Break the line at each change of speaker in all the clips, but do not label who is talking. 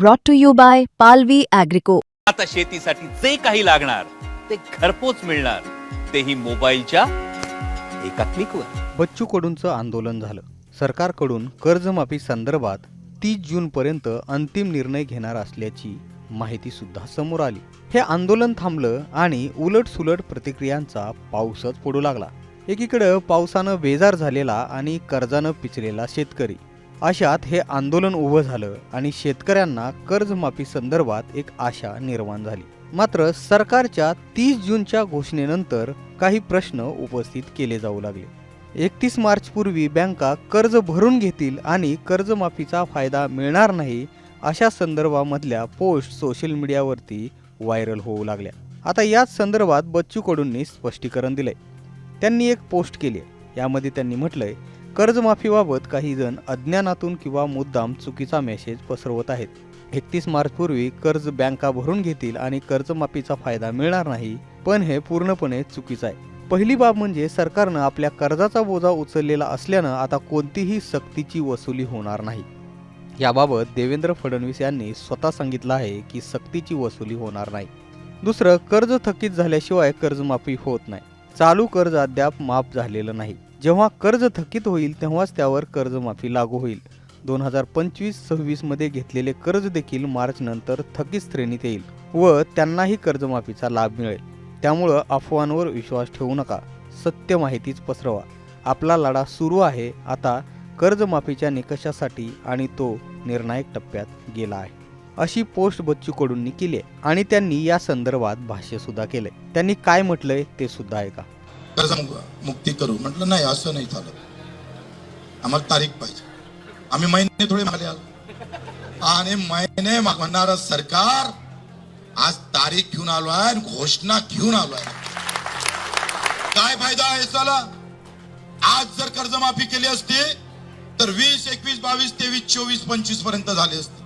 brought to you by Palvi Agrico.
आता शेतीसाठी जे काही लागणार ते घरपोच मिळणार. तेही मोबाईलच्या एका क्लिकवर
बच्चू कडूंचं आंदोलन झालं. सरकारकडून कर्जमाफी संदर्भात तीस जूनपर्यंत अंतिम निर्णय घेणार असल्याची माहिती सुद्धा समोर आली. हे आंदोलन थांबलं आणि उलट सुलट प्रतिक्रियांचा पाऊसच पडू लागला. एकीकडं पावसानं बेजार झालेला आणि कर्जानं पिचलेला शेतकरी. अशात हे आंदोलन उभं झालं आणि शेतकऱ्यांना कर्जमाफी संदर्भात एक आशा निर्माण झाली. मात्र सरकारच्या तीस जूनच्या घोषणेनंतर काही प्रश्न उपस्थित केले जाऊ लागले. एकतीस मार्चपूर्वी बँका कर्ज भरून घेतील आणि कर्जमाफीचा फायदा मिळणार नाही अशा संदर्भामधल्या पोस्ट सोशल मीडियावरती व्हायरल होऊ लागल्या. आता याच संदर्भात बच्चू कडूंनी स्पष्टीकरण दिलंय. त्यांनी एक पोस्ट केली आहे. यामध्ये त्यांनी म्हटलंय कर्जमाफीबाबत काही जण अज्ञानातून किंवा मुद्दाम चुकीचा मेसेज पसरवत आहेत. एकतीस मार्चपूर्वी कर्ज बँका भरून घेतील आणि कर्जमाफीचा फायदा मिळणार नाही पण हे पूर्णपणे चुकीचं आहे. पहिली बाब म्हणजे सरकारनं आपल्या कर्जाचा बोजा उचललेला असल्यानं आता कोणतीही सक्तीची वसुली होणार नाही. याबाबत देवेंद्र फडणवीस यांनी स्वतः सांगितलं आहे की सक्तीची वसुली होणार नाही. दुसरं कर्ज थकीत झाल्याशिवाय कर्जमाफी होत नाही. चालू कर्ज अद्याप माफ झालेलं नाही. जेव्हा कर्ज थकीत होईल तेव्हाच त्यावर कर्जमाफी लागू होईल. दोन हजार पंचवीस सव्वीसमध्ये घेतलेले कर्ज देखील मार्चनंतर थकीत श्रेणीत येईल व त्यांनाही कर्जमाफीचा लाभ मिळेल. त्यामुळं अफवांवर विश्वास ठेवू नका. सत्य माहितीच पसरवा. आपला लढा सुरू आहे. आता कर्जमाफीच्या निकषासाठी आणि तो निर्णायक टप्प्यात गेला आहे. अशी पोस्ट बच्चू कडूंनी केली आहे आणि त्यांनी या संदर्भात भाष्यसुद्धा केलंय. त्यांनी काय म्हटलंय ते सुद्धा ऐका.
कर्ज मुक्ती करू. म्हटलं नाही असं नाही चालत. आम्हाला तारीख पाहिजे. आम्ही महिने थोडे मागले आलो. आणि महिने मागणार सरकार आज तारीख घेऊन आलो आहे आणि घोषणा घेऊन आलो आहे. काय फायदा आहे चला आज जर कर्जमाफी केली असती तर वीस एकवीस बावीस तेवीस चोवीस पंचवीसपर्यंत झाली असती.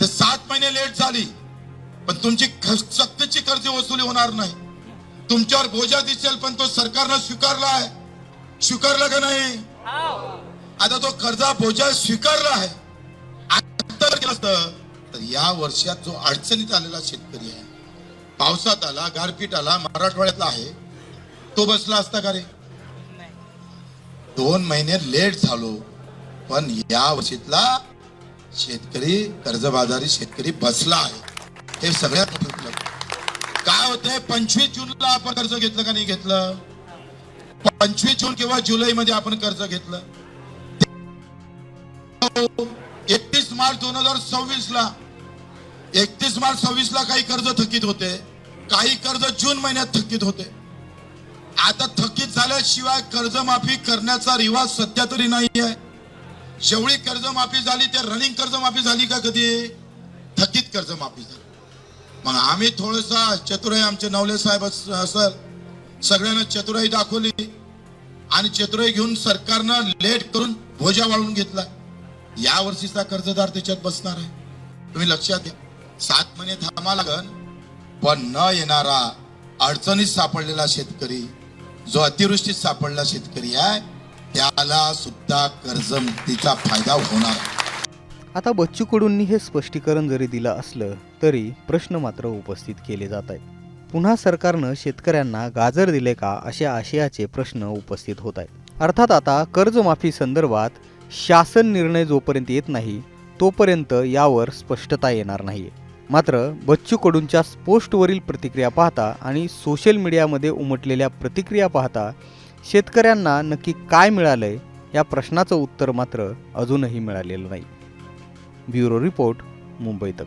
ते सात महिने लेट झाली. पण तुमची ख- सक्तीची कर्ज वसुली होणार नाही. तुमच्यावर बोजा दिसेल पण तो सरकारनं स्वीकारला आहे. स्वीकारला का नाही? आता तो कर्जा बोजा स्वीकारला आहे. तर या वर्षात जो अडचणीत आलेला शेतकरी आहे पावसात आला गारपीट आला मराठवाड्यातला आहे तो बसला असता का रे? दोन महिने लेट झालो पण या वर्षीतला शेतकरी कर्जबाजारी शेतकरी बसला आहे. हे सगळ्यात होते पंचवीस जूनला आपण कर्ज घेतलं का नाही घेतलं? पंचवीस जून किंवा जुलै मध्ये आपण कर्ज घेतलं. एकतीस मार्च दोन हजार सव्वीस ला एकतीस मार्च सव्वीस ला काही कर्ज थकीत होते. काही कर्ज जून महिन्यात थकीत होते. आता थकीत झाल्याशिवाय कर्जमाफी करण्याचा रिवाज सध्या तरी नाही आहे जेवढी कर्जमाफी झाली ते रनिंग कर्जमाफी झाली का कधी? थकीत कर्जमाफी झाली. मग आम्ही थोडंसं चतुराई आमचे नवले साहेब अस- सगळ्यांना चतुराई दाखवली आणि चतुराई घेऊन सरकारनं लेट करून भोजा वाळून घेतला. या वर्षीचा कर्जदार त्याच्यात बसणार आहे. तुम्ही लक्षात घ्या. सात महिने थांबा लागन पण न येणारा अडचणीत सापडलेला शेतकरी जो अतिवृष्टीत सापडला शेतकरी आहे त्याला सुद्धा कर्जमुक्तीचा फायदा होणार आहे.
आता बच्चू कडूंनी हे स्पष्टीकरण जरी दिलं असलं तरी प्रश्न मात्र उपस्थित केले जात आहेत. पुन्हा सरकारनं शेतकऱ्यांना गाजर दिले का अशा आशयाचे प्रश्न उपस्थित होत आहेत. अर्थात आता कर्जमाफी संदर्भात शासन निर्णय जोपर्यंत येत नाही तोपर्यंत यावर स्पष्टता येणार नाहीये. मात्र बच्चू कडूंच्या पोस्टवरील प्रतिक्रिया पाहता आणि सोशल मीडियामध्ये उमटलेल्या प्रतिक्रिया पाहता शेतकऱ्यांना नक्की काय मिळालंय या प्रश्नाचं उत्तर मात्र अजूनही मिळालेलं नाही. ब्युरो रिपोर्ट मुंबई तक.